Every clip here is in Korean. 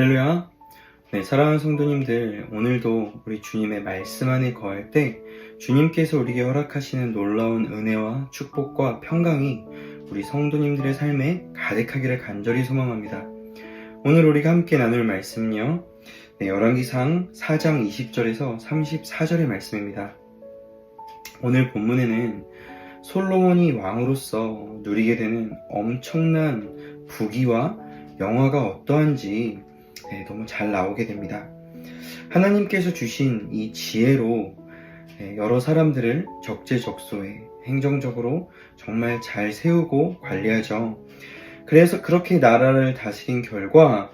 할렐루야. 네, 사랑하는 성도님들, 오늘도 우리 주님의 말씀 안에 거할 때 주님께서 우리에게 허락하시는 놀라운 은혜와 축복과 평강이 우리 성도님들의 삶에 가득하기를 간절히 소망합니다. 오늘 우리가 함께 나눌 말씀은요. 네, 열왕기상 4장 20절에서 34절의 말씀입니다. 오늘 본문에는 솔로몬이 왕으로서 누리게 되는 엄청난 부귀와 영화가 어떠한지 네, 너무 잘 나오게 됩니다. 하나님께서 주신 이 지혜로 네, 여러 사람들을 적재적소에 행정적으로 정말 잘 세우고 관리하죠. 그래서 그렇게 나라를 다스린 결과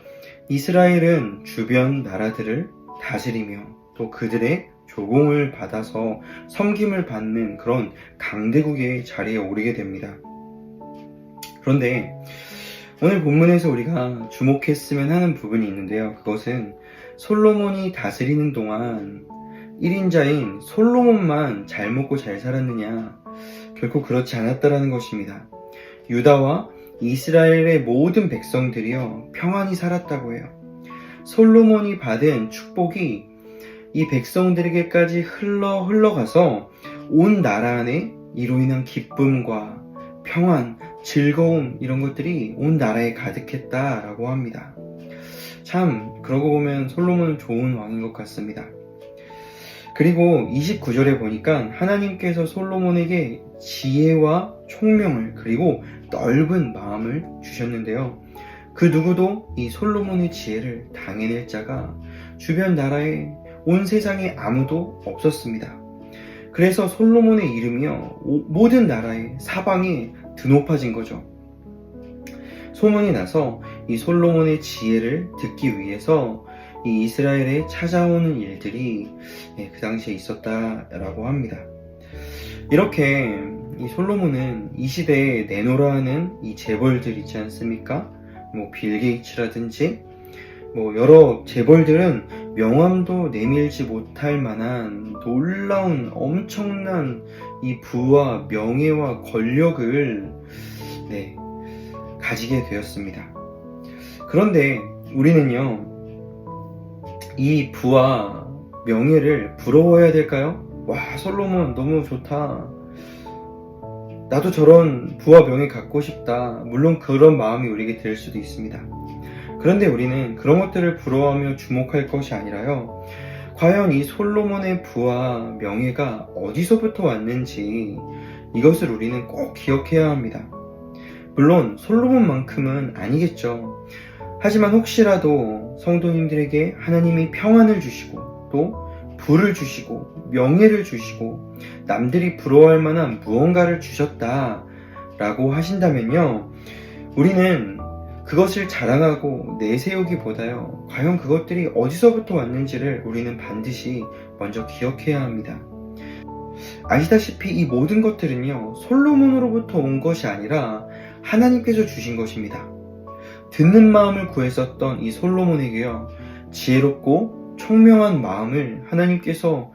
이스라엘은 주변 나라들을 다스리며 또 그들의 조공을 받아서 섬김을 받는 그런 강대국의 자리에 오르게 됩니다. 그런데 오늘 본문에서 우리가 주목했으면 하는 부분이 있는데요. 그것은 솔로몬이 다스리는 동안 1인자인 솔로몬만 잘 먹고 잘 살았느냐? 결코 그렇지 않았다라는 것입니다. 유다와 이스라엘의 모든 백성들이요, 평안히 살았다고 해요. 솔로몬이 받은 축복이 이 백성들에게까지 흘러 흘러가서 온 나라 안에 이로 인한 기쁨과 평안, 즐거움 이런 것들이 온 나라에 가득했다라고 합니다. 참 그러고 보면 솔로몬은 좋은 왕인 것 같습니다. 그리고 29절에 보니까 하나님께서 솔로몬에게 지혜와 총명을 그리고 넓은 마음을 주셨는데요. 그 누구도 이 솔로몬의 지혜를 당해낼 자가 주변 나라에 온 세상에 아무도 없었습니다. 그래서 솔로몬의 이름이요 모든 나라의 사방에 드높아진 거죠. 소문이 나서 이 솔로몬의 지혜를 듣기 위해서 이 이스라엘에 찾아오는 일들이 예, 그 당시에 있었다라고 합니다. 이렇게 이 솔로몬은 이 시대에 하는 이 재벌들 있지 않습니까? 뭐 빌 게이츠라든지 뭐 여러 재벌들은 명함도 내밀지 못할 만한 놀라운 엄청난 이 부와 명예와 권력을 네, 가지게 되었습니다. 그런데 우리는요, 이 부와 명예를 부러워해야 될까요? 와, 솔로몬 너무 좋다. 나도 저런 부와 명예 갖고 싶다. 물론 그런 마음이 우리에게 들 수도 있습니다. 그런데 우리는 그런 것들을 부러워하며 주목할 것이 아니라요. 과연 이 솔로몬의 부와 명예가 어디서부터 왔는지 이것을 우리는 꼭 기억해야 합니다. 물론 솔로몬만큼은 아니겠죠. 하지만 혹시라도 성도님들에게 하나님이 평안을 주시고 또 부를 주시고 명예를 주시고 남들이 부러워할 만한 무언가를 주셨다 라고 하신다면요. 우리는 그것을 자랑하고 내세우기보다요. 과연 그것들이 어디서부터 왔는지를 우리는 반드시 먼저 기억해야 합니다. 아시다시피 이 모든 것들은요. 솔로몬으로부터 온 것이 아니라 하나님께서 주신 것입니다. 듣는 마음을 구했었던 이 솔로몬에게요. 지혜롭고 총명한 마음을 하나님께서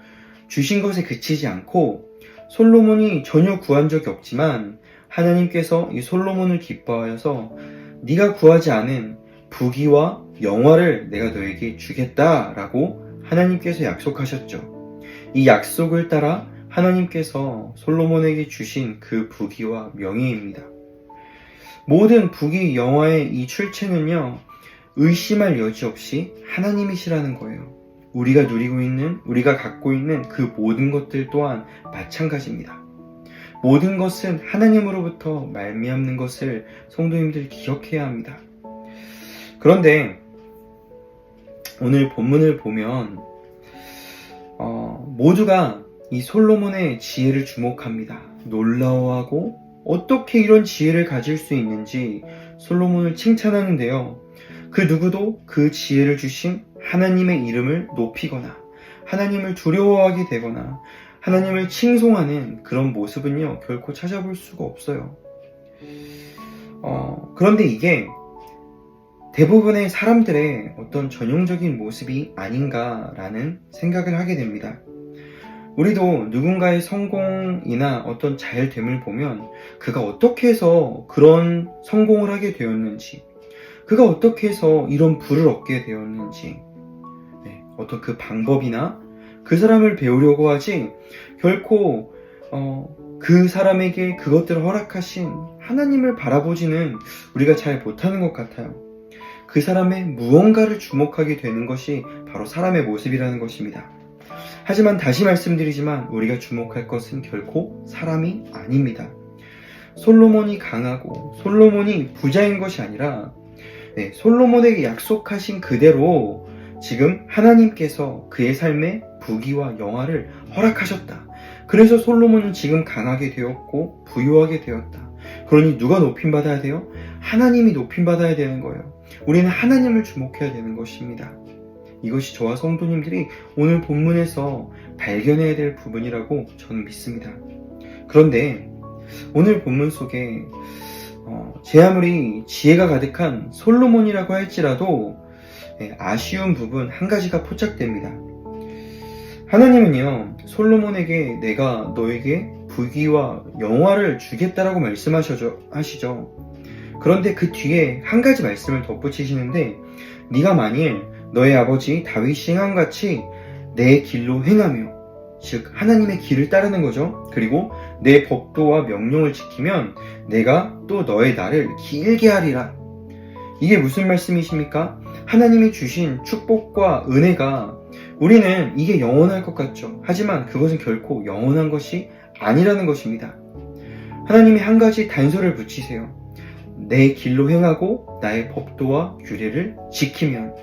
주신 것에 그치지 않고 솔로몬이 전혀 구한 적이 없지만 하나님께서 이 솔로몬을 기뻐하여서 네가 구하지 않은 부귀와 영화를 내가 너에게 주겠다라고 하나님께서 약속하셨죠. 이 약속을 따라 하나님께서 솔로몬에게 주신 그 부귀와 명예입니다. 모든 부귀 영화의 이 출처는요, 의심할 여지 없이 하나님이시라는 거예요. 우리가 누리고 있는, 우리가 갖고 있는 그 모든 것들 또한 마찬가지입니다. 모든 것은 하나님으로부터 말미암는 것을 성도님들 기억해야 합니다. 그런데 오늘 본문을 보면 어, 모두가 이 솔로몬의 지혜를 주목합니다. 놀라워하고 어떻게 이런 지혜를 가질 수 있는지 솔로몬을 칭찬하는데요. 그 누구도 그 지혜를 주신 하나님의 이름을 높이거나 하나님을 두려워하게 되거나 하나님을 칭송하는 그런 모습은요, 결코 찾아볼 수가 없어요. 어, 그런데 이게 대부분의 사람들의 어떤 전형적인 모습이 아닌가라는 생각을 하게 됩니다. 우리도 누군가의 성공이나 어떤 잘됨을 보면 그가 어떻게 해서 그런 성공을 하게 되었는지, 그가 어떻게 해서 이런 부를 얻게 되었는지, 네, 어떤 그 방법이나 그 사람을 배우려고 하지, 결코, 어, 그 사람에게 그것들을 허락하신 하나님을 바라보지는 우리가 잘 못하는 것 같아요. 그 사람의 무언가를 주목하게 되는 것이 바로 사람의 모습이라는 것입니다. 하지만 다시 말씀드리지만 우리가 주목할 것은 결코 사람이 아닙니다. 솔로몬이 강하고 솔로몬이 부자인 것이 아니라 네, 솔로몬에게 약속하신 그대로 지금 하나님께서 그의 삶에 부귀와 영화를 허락하셨다. 그래서 솔로몬은 지금 강하게 되었고 부유하게 되었다. 그러니 누가 높임 받아야 돼요? 하나님이 높임 받아야 되는 거예요. 우리는 하나님을 주목해야 되는 것입니다. 이것이 저와 성도님들이 오늘 본문에서 발견해야 될 부분이라고 저는 믿습니다. 그런데 오늘 본문 속에 어, 제 아무리 지혜가 가득한 솔로몬이라고 할지라도 예, 아쉬운 부분 한 가지가 포착됩니다. 하나님은요, 솔로몬에게 내가 너에게 부귀와 영화를 주겠다라고 말씀하시죠. 그런데 그 뒤에 한 가지 말씀을 덧붙이시는데, 네가 만일 너의 아버지 다윗이 행한 같이 내 길로 행하며, 즉 하나님의 길을 따르는 거죠. 그리고 내 법도와 명령을 지키면 내가 또 너의 날을 길게 하리라. 이게 무슨 말씀이십니까? 하나님이 주신 축복과 은혜가 우리는 이게 영원할 것 같죠. 하지만 그것은 결코 영원한 것이 아니라는 것입니다. 하나님이 한 가지 단서를 붙이세요. 내 길로 행하고 나의 법도와 규례를 지키면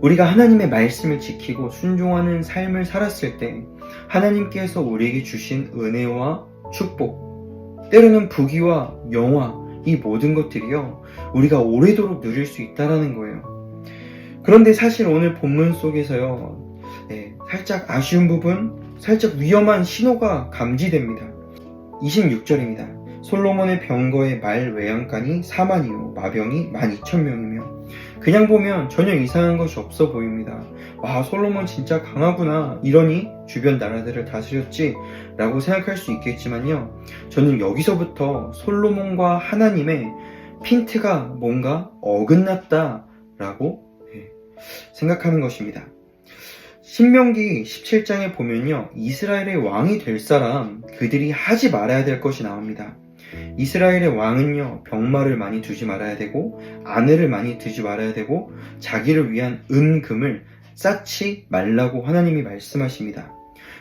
우리가 하나님의 말씀을 지키고 순종하는 삶을 살았을 때 하나님께서 우리에게 주신 은혜와 축복, 때로는 부귀와 영화, 이 모든 것들이요, 우리가 오래도록 누릴 수 있다라는 거예요. 그런데 사실 오늘 본문 속에서요, 네, 살짝 아쉬운 부분, 살짝 위험한 신호가 감지됩니다. 26절입니다. 솔로몬의 병거의 말 외양간이 4만이요, 마병이 12,000명이며, 그냥 보면 전혀 이상한 것이 없어 보입니다. 와, 솔로몬 진짜 강하구나. 이러니 주변 나라들을 다스렸지. 라고 생각할 수 있겠지만요. 저는 여기서부터 솔로몬과 하나님의 핀트가 뭔가 어긋났다. 라고 예, 생각하는 것입니다. 신명기 17장에 보면요. 이스라엘의 왕이 될 사람, 그들이 하지 말아야 될 것이 나옵니다. 이스라엘의 왕은요, 병마를 많이 두지 말아야 되고, 아내를 많이 두지 말아야 되고, 자기를 위한 은금을 쌓지 말라고 하나님이 말씀하십니다.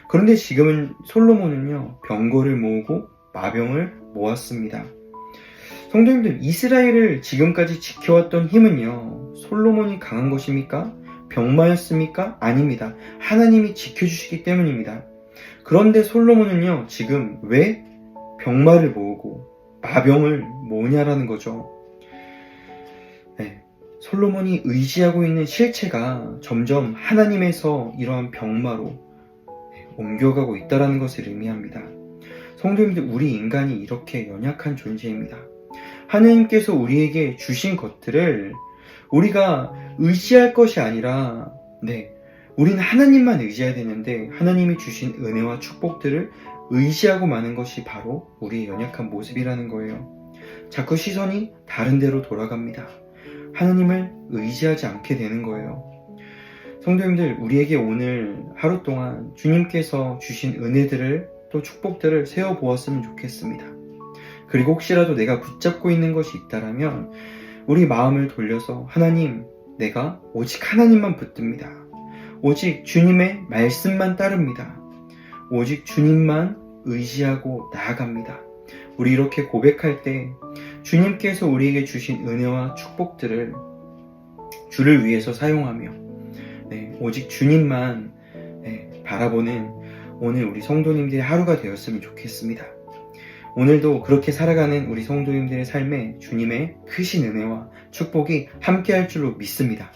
그런데 지금은 솔로몬은요, 병거를 모으고 마병을 모았습니다. 성도님들, 이스라엘을 지금까지 지켜왔던 힘은요, 솔로몬이 강한 것입니까? 병마였습니까? 아닙니다. 하나님이 지켜주시기 때문입니다. 그런데 솔로몬은요, 지금 왜 병마를 모으고 마병을 모으냐라는 거죠. 네, 솔로몬이 의지하고 있는 실체가 점점 하나님에서 이러한 병마로 네, 옮겨가고 있다는 것을 의미합니다. 성도님들, 우리 인간이 이렇게 연약한 존재입니다. 하나님께서 우리에게 주신 것들을 우리가 의지할 것이 아니라, 네, 우리는 하나님만 의지해야 되는데, 하나님이 주신 은혜와 축복들을 의지하고 마는 것이 바로 우리의 연약한 모습이라는 거예요. 자꾸 시선이 다른 데로 돌아갑니다. 하나님을 의지하지 않게 되는 거예요. 성도님들, 우리에게 오늘 하루 동안 주님께서 주신 은혜들을 또 축복들을 세워보았으면 좋겠습니다. 그리고 혹시라도 내가 붙잡고 있는 것이 있다라면 우리 마음을 돌려서 하나님, 내가 오직 하나님만 붙듭니다. 오직 주님의 말씀만 따릅니다. 오직 주님만 의지하고 나아갑니다. 우리 이렇게 고백할 때 주님께서 우리에게 주신 은혜와 축복들을 주를 위해서 사용하며 네, 오직 주님만 네, 바라보는 오늘 우리 성도님들의 하루가 되었으면 좋겠습니다. 오늘도 그렇게 살아가는 우리 성도님들의 삶에 주님의 크신 은혜와 축복이 함께할 줄로 믿습니다.